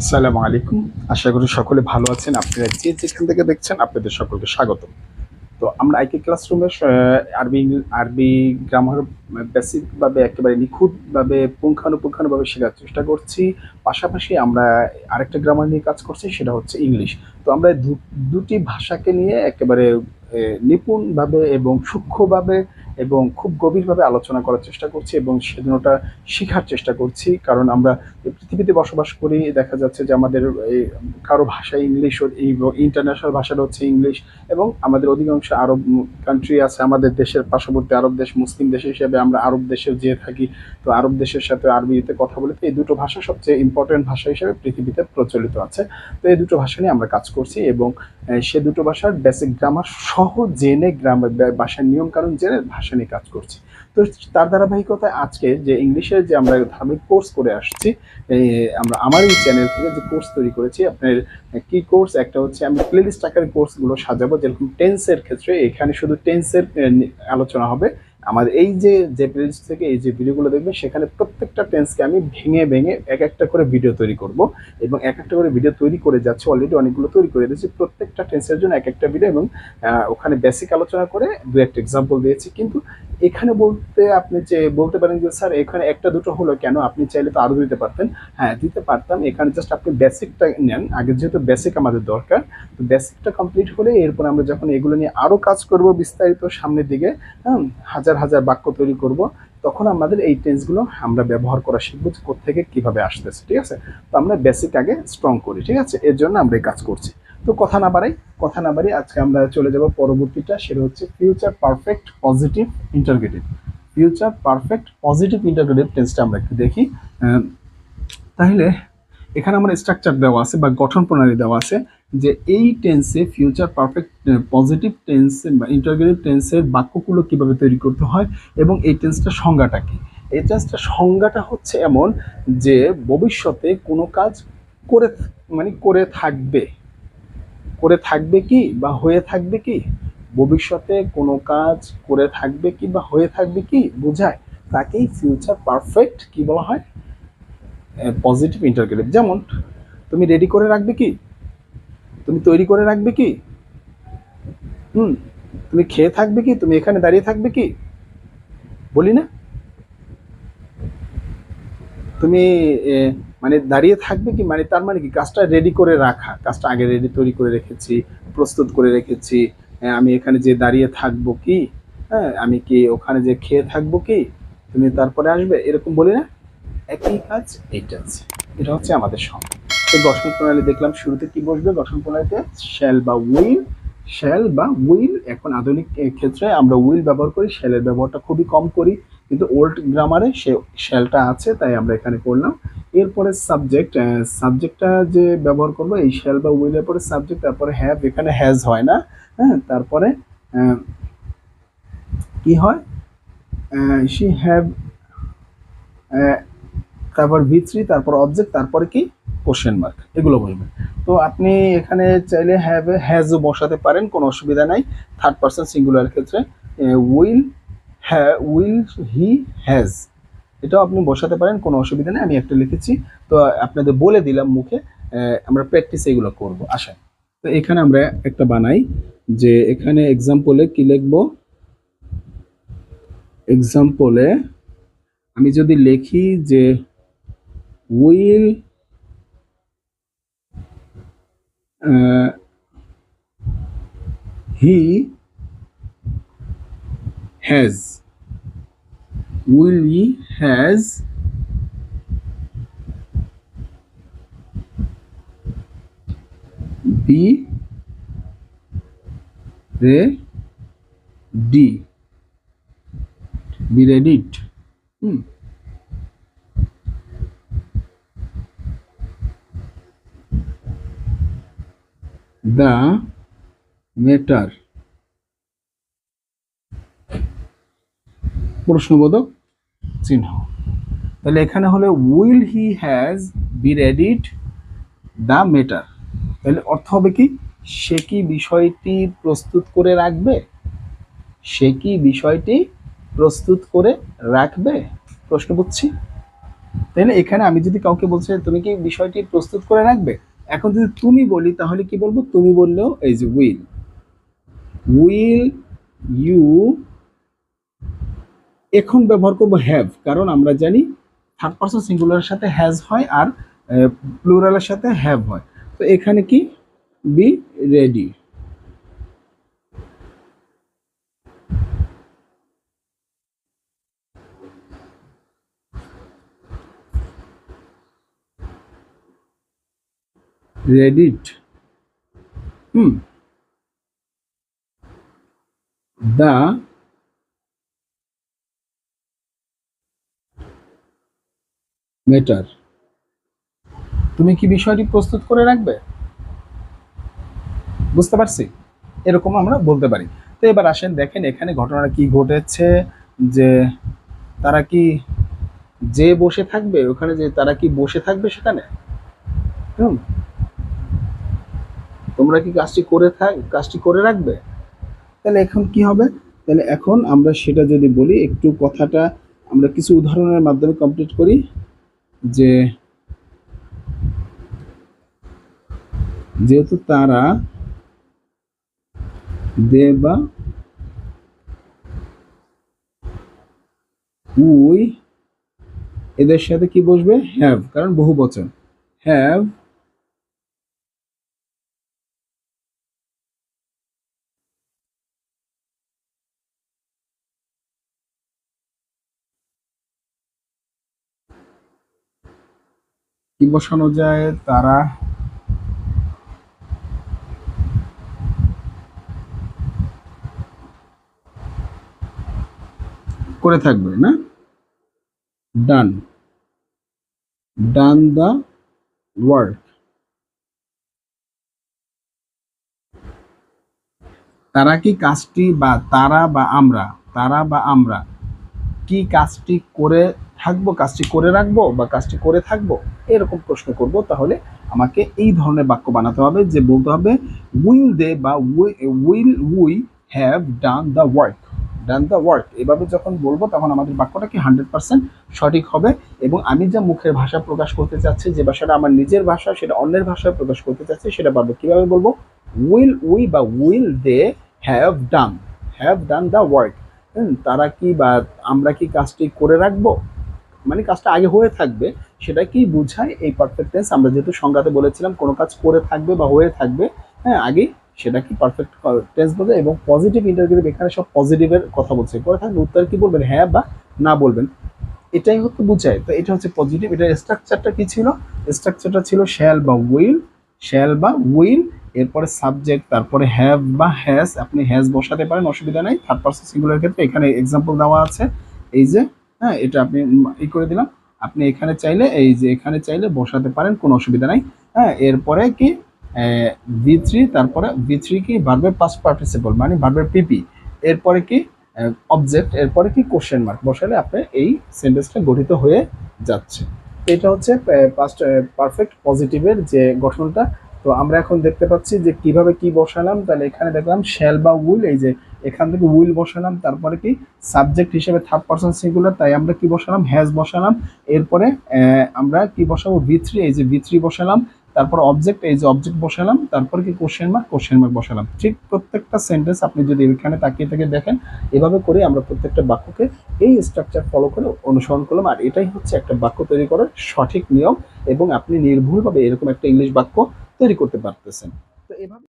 আসসালামু আলাইকুম। আশা করি সকলে ভালো আছেন। আপনারা যে যেখান থেকে দেখছেন, আপনাদের সকলকে স্বাগত তো আমরা আইকে ক্লাসরুমে আরবি আরবি গ্রামার বেসিকভাবে একেবারে নিখুঁতভাবে, পুঙ্খানুপুঙ্খানুভাবে শেখার চেষ্টা করছি। পাশাপাশি আমরা আরেকটা গ্রামার নিয়ে কাজ করছি, সেটা হচ্ছে ইংলিশ। তো আমরা দুটি ভাষাকে নিয়ে একেবারে নিপুণভাবে এবং সূক্ষ্মভাবে এবং খুব গভীরভাবে আলোচনা করার চেষ্টা করছি এবং সেজন্যটা শেখার চেষ্টা করছি। কারণ আমরা পৃথিবীতে বসবাস করি, দেখা যাচ্ছে যে আমাদের এই কারও ভাষা ইংলিশ, এই ইন্টারন্যাশনাল ভাষাটা হচ্ছে ইংলিশ এবং আমাদের অধিকাংশ আরব কান্ট্রি আছে, আমাদের দেশের পার্শ্ববর্তী আরব দেশ, মুসলিম দেশ হিসেবে আমরা আরব দেশে যেয়ে থাকি। তো আরব দেশের সাথে আরবিতে কথা বলে তো এই দুটো ভাষা সবচেয়ে ইম্পর্টেন্ট ভাষা হিসেবে পৃথিবীতে প্রচলিত আছে। তো এই দুটো ভাষা নিয়ে আমরা কাজ করছি এবং সে দুটো ভাষার বেসিক গ্রামার সহ জেনে গ্রামার ভাষার নিয়ম কারণ জেনে ভাষা নিয়ে কাজ করছি। তো তার ধারাবাহিকতায় আজকে যে ইংলিশের যে আমরা ধার্মিক কোর্স করে আসছি আমরা আমার এই চ্যানেল থেকে যে কোর্স তৈরি করেছি, আপনার কি কোর্স একটা হচ্ছে আমি প্লেলিস্ট আকারে কোর্সগুলো সাজাবো, যেরকম টেন্সের ক্ষেত্রে এখানে শুধু টেন্সের আলোচনা হবে। আমাদের এই যে যে প্লেলিস্ট থেকে এই যে ভিডিওগুলো দেখবে সেখানে প্রত্যেকটা টেন্সকে আমি ভেঙে ভেঙে এক একটা করে ভিডিও তৈরি করব। এবং এক একটা করে ভিডিও তৈরি করে যাচ্ছে অলরেডি অনেকগুলো তৈরি করে দিয়েছি। প্রত্যেকটা টেন্সের জন্য এক একটা ভিডিও এবং ওখানে বেসিক আলোচনা করে দু একটা এক্সাম্পল দিয়েছি। কিন্তু এখানে বলতে আপনি যে, বলতে পারেন যে, স্যার, এখানে একটা, দুটো হলো কেন? আপনি চাইলে তো আরও দিতে পারতেন। হ্যাঁ দিতে পারতাম। এখানে জাস্ট আপনি বেসিকটা নেন। আগে যেহেতু বেসিক আমাদের দরকার, তো বেসিকটা কমপ্লিট হলে এরপর আমরা যখন এগুলো নিয়ে আরও কাজ করব বিস্তারিত সামনের দিকে হ্যাঁ হাজার হাজার হাজার বাক্য তৈরি করব, তখন আমাদের এই টেন্সগুলো আমরা ব্যবহার করা শিখব যে কোথেকে কীভাবে আসতেছে, ঠিক আছে? তো আমরা বেসিক আগে স্ট্রং করি, ঠিক আছে? এর জন্য আমরা এই কাজ করছি। তো কথা না বাড়াই, কথা না বাড়ি আজকে আমরা চলে যাব পরবর্তীটা, সেটা হচ্ছে future perfect positive interrogative future perfect positive interrogative টেন্সটা আমরা একটু দেখি। তাহলে এখানে আমার স্ট্রাকচার দেওয়া আছে বা গঠন প্রণালী দেওয়া আছে যে এই টেন্সে ফিউচার পারফেক্ট পজিটিভ টেন্স বা ইন্টারগেটিভ টেন্সের বাক্যগুলো কীভাবে তৈরি করতে হয় এবং এই টেন্সটার সংজ্ঞাটা কী? এই টেন্সটার সংজ্ঞাটা হচ্ছে এমন যে ভবিষ্যতে কোনো কাজ করে মানে করে থাকবে। করে থাকবে কি বা হয়ে থাকবে কি? ভবিষ্যতে কোনো কাজ করে থাকবে কি বা হয়ে থাকবে কি? বোঝায়। তাকেই ফিউচার পারফেক্ট কি বলা হয়? পজিটিভ ইন্টারগ্রেটিভ যেমন, তুমি রেডি করে রাখবে কি? তুমি তৈরি করে রাখবে কি? হুম, তুমি খেয়ে থাকবে কি? তুমি এখানে দাঁড়িয়ে থাকবে কি? বলি না? তুমি মানে দাঁড়িয়ে থাকবে কি? মানে তার মানে কি? কাজটা রেডি করে রাখা। কাজটা আগে রেডি তৈরি করে রেখেছি, প্রস্তুত করে রেখেছি। আমি এখানে যে দাঁড়িয়ে থাকব কি? হ্যাঁ আমি কি ওখানে যে খেয়ে থাকব কি? তুমি তারপরে আসবে? এরকম বলি না? একই কাজ, এইটা আছে। এটা হচ্ছে আমাদের সঙ্গে এই গঠন প্রণালী দেখলাম, শুরুতে কি বসবে? গঠন প্রণালীতে শ্যাল বা উইল শ্যাল বা উইল এখন আধুনিক ক্ষেত্রে আমরা উইল ব্যবহার করি শ্যালের ব্যবহারটা খুবই কম করি, কিন্তু ওল্ড গ্রামারে সে শ্যালটা আছে, তাই আমরা এখানে করলাম। এরপরে সাবজেক্ট সাবজেক্টটা যে ব্যবহার করব, এই শ্যাল বা উইলের পরে সাবজেক্ট তারপরে হ্যাভ এখানে হ্যাজ হয় না হ্যাঁ? তারপরে কি হয়? শি হ্যাভ তারপর ভি থ্রি তারপর অবজেক্ট তারপরে কি? কোশ্চেন মার্ক এগুলো বলবেন। তো আপনি এখানে চাইলে হ্যাভ হ্যাজও বসাতে পারেন, কোনো অসুবিধা নাই। থার্ড পার্সন সিঙ্গুলার ক্ষেত্রে উইল হ্যাঁ উইল হি হ্যাজ এটাও আপনি বসাতে পারেন, কোনো অসুবিধা নেই, আমি একটা লিখেছি। তো আপনাদের বলে দিলাম মুখে আমরা প্র্যাকটিস এগুলো করব। আসেন তো এখানে আমরা একটা বানাই, যে এখানে এক্সাম্পলে কি লিখব? এক্সাম্পলে আমি যদি লিখি যে will uh, he has Will he has be the D be ready. Hmm. The matter প্রশ্নবোধক চিহ্ন। তাহলে এখানে হলে, will he has be readed the matter? তাহলে অর্থ হবে কি, সে কি বিষয়টি প্রস্তুত করে রাখবে? সে কি বিষয়টি প্রস্তুত করে রাখবে? প্রশ্ন বুঝছি? তাহলে এখানে আমি যদি কাউকে বলছি, তুমি কি বিষয়টি প্রস্তুত করে রাখবে? এখন যদি তুমি বলি, তাহলে কি বলব? তুমি বললেও এই যে উইল উইল ইউ এখন ব্যবহার করব হ্যাভ কারণ আমরা জানি থার্ড পার্সন সিঙ্গুলারের সাথে হ্যাজ হয় আর প্লুরালের সাথে হ্যাভ হয়। তো এখানে কি? Be ready readed hmm the matter তুমি কি বিষয়টি প্রস্তুত করে রাখবে? বুঝতে পারছি। এরকম আমরা বলতে পারি। তো এবার আসেন, দেখেন এখানে ঘটনাটা কি ঘটেছে, যে তারা কি যে বসে থাকবে, ওখানে যে তারা কি বসে থাকবে সেখানে? হুম। তোমরা কি কাজটি করে থাক, কাজটি করে রাখবে? তাহলে এখন কি হবে? তাহলে এখন আমরা সেটা যদি বলি, একটু কথাটা আমরা কিছু উদাহরণের মাধ্যমে কমপ্লিট করি, যে যেহেতু তারা দে বা উই এদের সাথে কি বসবে? হ্যাভ কারণ বহু বচন হ্যাভ কি বসানো তারা করে থাকবে, না? ডান ডান দা ওয়ার্ক তারা কি কাজটি বা তারা বা আমরা, তারা বা আমরা কি কাজটি করে থাকব, কাজটি করে রাখব বা কাজটি করে থাকব? এরকম প্রশ্ন করব, তাহলে আমাকে এই ধরনের বাক্য বানাতে হবে যে বলতে হবে উইল দে বা will we have done the work done the work এভাবে যখন বলব, তখন আমাদের বাক্যটা কি হান্ড্রেড পার্সেন্ট সঠিক হবে? এবং আমি যা মুখের ভাষা প্রকাশ করতে চাচ্ছি, যে ভাষাটা আমার নিজের ভাষা, সেটা অন্যের ভাষায় প্রকাশ করতে চাচ্ছি, সেটা পারব কীভাবে বলব? উইল উই বা will they have done have done the work তারা কি বা আমরা কি কাজটি করে রাখব? মানে কাজটা আগে হয়ে থাকবে, সেটা কি বোঝায় এই পারফেক্ট টেন্স আমরা যেহেতু সংজ্ঞাতে বলেছিলাম কোনো কাজ করে থাকবে বা হয়ে থাকবে হ্যাঁ আগে সেটা কি পারফেক্ট টেন্স বোঝে এবং পজিটিভ ইন্টারভিউ এখানে সব পজিটিভের কথা বলছে। করে থাকলে উত্তর কি বলবেন হ্যাঁ বা না বলবেন। এটাই হচ্ছে বোঝায়। তো এটা হচ্ছে পজিটিভ এটার স্ট্রাকচারটা কি ছিল? স্ট্রাকচারটা ছিল শ্যাল বা উইল শ্যাল বা উইল এরপরে সাবজেক্ট তারপরে হ্যাভ বা হ্যাজ আপনি হ্যাজ বসাতে পারেন, অসুবিধা নেই। থার্ড পার্সন সিঙ্গুলার ক্ষেত্রে এখানে এক্সাম্পল দেওয়া আছে। এই যে হ্যাঁ এটা আপনি ই করে দিলাম। আপনি এখানে চাইলে, এই যে এখানে চাইলে বসাতে পারেন, কোনো অসুবিধা নাই। হ্যাঁ এরপরে কি ভি থ্রি তারপরে ভি থ্রি কি ভার্বের পাস্ট পার্টিসিপল মানে ভার্বের পিপি এরপরে কি অবজেক্ট এরপরে কি কোশ্চেন মার্ক বসালে আপনার এই সেন্টেন্সটা গঠিত হয়ে যাচ্ছে। এটা হচ্ছে পাস্ট পারফেক্ট পজিটিভের যে গঠনটা তো আমরা এখন দেখতে পাচ্ছি যে কীভাবে কি বসালাম, তাহলে এখানে দেখলাম শ্যাল বা উইল এই যে এখান থেকে উইল বসালাম, তারপরে কি সাবজেক্ট হিসেবে থার্ড পার্সন সিঙ্গুলার তাই আমরা কি বসালাম? হ্যাজ বসালাম। এরপরে আমরা কি বসাবো? ভি থ্রি এই যে ভি থ্রি বসালাম। তারপর অবজেক্ট এই যে অবজেক্ট বসালাম। তারপর কি কোশ্চেন মার্ক কোশ্চেন মার্ক বসালাম। ঠিক প্রত্যেকটা সেন্টেন্স আপনি যদি এখানে তাকিয়ে থেকে দেখেন, এভাবে করে আমরা প্রত্যেকটা বাক্যকে এই স্ট্রাকচার ফলো করে অনুসরণ করলাম। আর এটাই হচ্ছে একটা বাক্য তৈরি করার সঠিক নিয়ম। এবং আপনি নির্ভুলভাবে এরকম একটা ইংলিশ বাক্য তৈরি করতে পারতেছেন। তো এভাবে